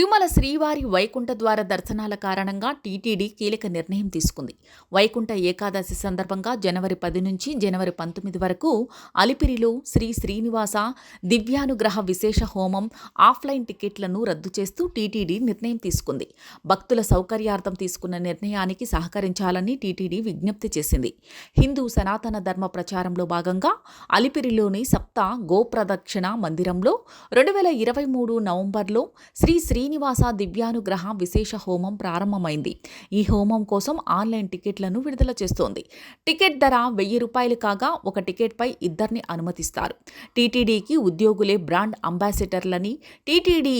తిరుమల శ్రీవారి వైకుంఠ ద్వార దర్శనాల కారణంగా టీటీడీ కీలక నిర్ణయం తీసుకుంది. వైకుంఠ ఏకాదశి సందర్భంగా జనవరి పది నుంచి జనవరి పంతొమ్మిది వరకు అలిపిరిలో శ్రీ శ్రీనివాస దివ్యానుగ్రహ విశేష హోమం ఆఫ్లైన్ టికెట్లను రద్దు చేస్తూ టీటీడీ నిర్ణయం తీసుకుంది. భక్తుల సౌకర్యార్థం తీసుకున్న నిర్ణయానికి సహకరించాలని టీటీడీ విజ్ఞప్తి చేసింది. హిందూ సనాతన ధర్మ ప్రచారంలో భాగంగా అలిపిరిలోని సప్త గోప్రదక్షిణ మందిరంలో రెండు వేల ఇరవై మూడు నవంబర్లో శ్రీ శ్రీనివాస దివ్యానుగ్రహ విశేష హోమం ప్రారంభమైంది. ఈ హోమం కోసం ఆన్లైన్ టికెట్లను విడుదల చేస్తోంది. టికెట్ ధర వెయ్యి రూపాయలు కాగా ఒక టికెట్పై ఇద్దరిని అనుమతిస్తారు. టీటీడీకి ఉద్యోగులే బ్రాండ్ అంబాసిడర్లని టీటీడీ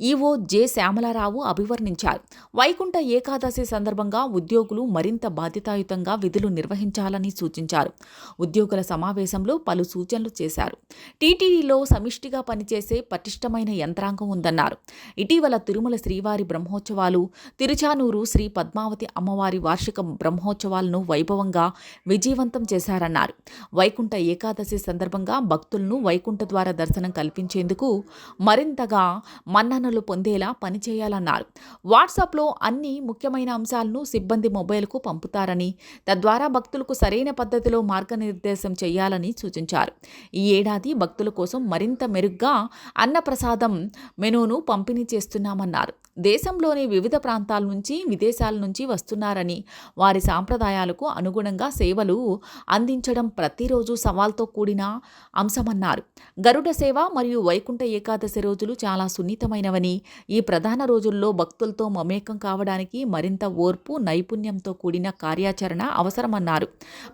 ఈవో జె శ్యామలారావు అభివర్ణించారు. వైకుంఠ ఏకాదశి సందర్భంగా ఉద్యోగులు మరింత బాధ్యతాయుతంగా విధులు నిర్వహించాలని సూచించారు. ఉద్యోగుల సమావేశంలో పలు సూచనలు చేశారు. టీటీడీలో సమిష్టిగా పనిచేసే పటిష్టమైన యంత్రాంగం ఉందన్నారు. ఇటీవల తిరుమల శ్రీవారి బ్రహ్మోత్సవాలు తిరుచానూరు శ్రీ పద్మావతి అమ్మవారి వార్షిక బ్రహ్మోత్సవాలను వైభవంగా విజయవంతం చేశారన్నారు. వైకుంఠ ఏకాదశి సందర్భంగా భక్తులను వైకుంఠ ద్వార దర్శనం కల్పించేందుకు మరింతగా మన్ననలు పొందేలా పనిచేయాలన్నారు. వాట్సాప్లో అన్ని ముఖ్యమైన అంశాలను సిబ్బంది మొబైల్కు పంపుతారని తద్వారా భక్తులకు సరైన పద్ధతిలో మార్గనిర్దేశం చేయాలని సూచించారు. ఈ ఏడాది భక్తుల కోసం మరింత మెరుగ్గా అన్నప్రసాదం మెనూను పంపిణీ చేస్తున్నామన్నారు. దేశంలోని వివిధ ప్రాంతాల నుంచి విదేశాల నుంచి వస్తున్నారని వారి సాంప్రదాయాలకు అనుగుణంగా సేవలు అందించడం ప్రతిరోజు సవాల్తో కూడిన అంశమన్నారు. గరుడ సేవ మరియు వైకుంఠ ఏకాదశి రోజులు చాలా సున్నితమైనవని ఈ ప్రధాన రోజుల్లో భక్తులతో మమేకం కావడానికి మరింత ఓర్పు నైపుణ్యంతో కూడిన కార్యాచరణ అవసరమన్నారు.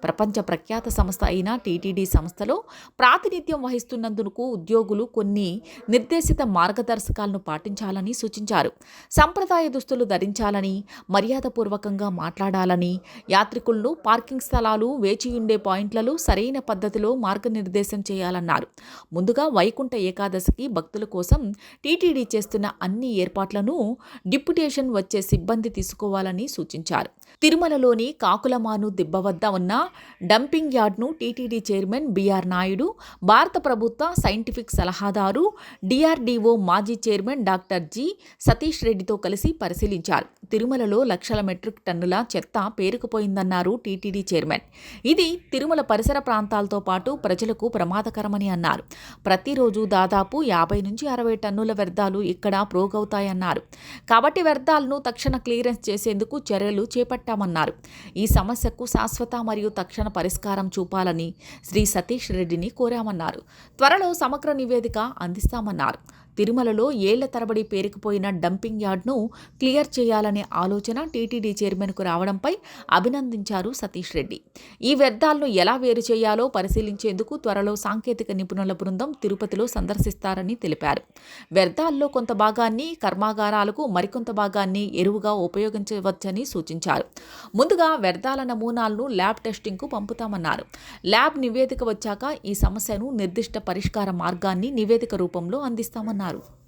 ప్రపంచ ప్రఖ్యాత సంస్థ అయిన టీటీడీ సంస్థలో ప్రాతినిధ్యం వహిస్తున్నందుకు ఉద్యోగులు కొన్ని నిర్దేశిత మార్గదర్శకాలను పాటించాలని సూచించారు. సంప్రదాయ దుస్తులు ధరించాలని మర్యాదపూర్వకంగా మాట్లాడాలని యాత్రికులను పార్కింగ్ స్థలాలు వేచియుండే పాయింట్లలో సరైన పద్ధతిలో మార్గనిర్దేశం చేయాలన్నారు. ముందుగా వైకుంఠ ఏకాదశికి భక్తుల కోసం టీటీడీ చేస్తున్న అన్ని ఏర్పాట్లను డిప్యుటేషన్ వచ్చే సిబ్బంది తీసుకోవాలని సూచించారు. తిరుమలలోని కాకులమాను దిబ్బ వద్ద ఉన్న డంపింగ్ యార్డ్ను టీటీడీ చైర్మన్ బీఆర్ నాయుడు భారత ప్రభుత్వ సైంటిఫిక్ సలహాదారు డిఆర్డీఓ మాజీ చైర్మన్ డాక్టర్ జి. సతీష్ రెడ్డితో కలిసి పరిశీలించారు. తిరుమలలో లక్షల మెట్రిక్ టన్నుల చెత్త పేరుకుపోయిందన్నారు టీటీడీ చైర్మన్. ఇది తిరుమల పరిసర ప్రాంతాలతో పాటు ప్రజలకు ప్రమాదకరమని అన్నారు. ప్రతిరోజు దాదాపు యాభై నుంచి అరవై టన్నుల వ్యర్థాలు ఇక్కడ ప్రోగవుతాయన్నారు. కాబట్టి వ్యర్థాలను తక్షణ క్లియరెన్స్ చేసేందుకు చర్యలు చేపట్టామన్నారు. ఈ సమస్యకు శాశ్వత మరియు తక్షణ పరిష్కారం చూపాలని శ్రీ సతీష్ రెడ్డిని కోరామన్నారు. త్వరలో సమగ్ర నివేదిక అందిస్తామన్నారు. తిరుమలలో ఏళ్ళ తరబడి పేరుకుపోయిన డంపింగ్ యార్డ్ను క్లియర్ చేయాలనే ఆలోచన టీటీడీ చైర్మన్కు రావడంపై అభినందించారు సతీష్ రెడ్డి. ఈ వ్యర్థాలను ఎలా వేరు చేయాలో పరిశీలించేందుకు త్వరలో సాంకేతిక నిపుణుల బృందం తిరుపతిలో సందర్శిస్తారని తెలిపారు. వ్యర్థాల్లో కొంత భాగాన్ని కర్మాగారాలకు మరికొంత భాగాన్ని ఎరువుగా ఉపయోగించవచ్చని సూచించారు. ముందుగా వ్యర్థాల నమూనాలను ల్యాబ్ టెస్టింగ్కు పంపుతామన్నారు. ల్యాబ్ నివేదిక వచ్చాక ఈ సమస్యను నిర్దిష్ట పరిష్కార మార్గాన్ని నివేదిక రూపంలో అందిస్తామన్నారు. Claro.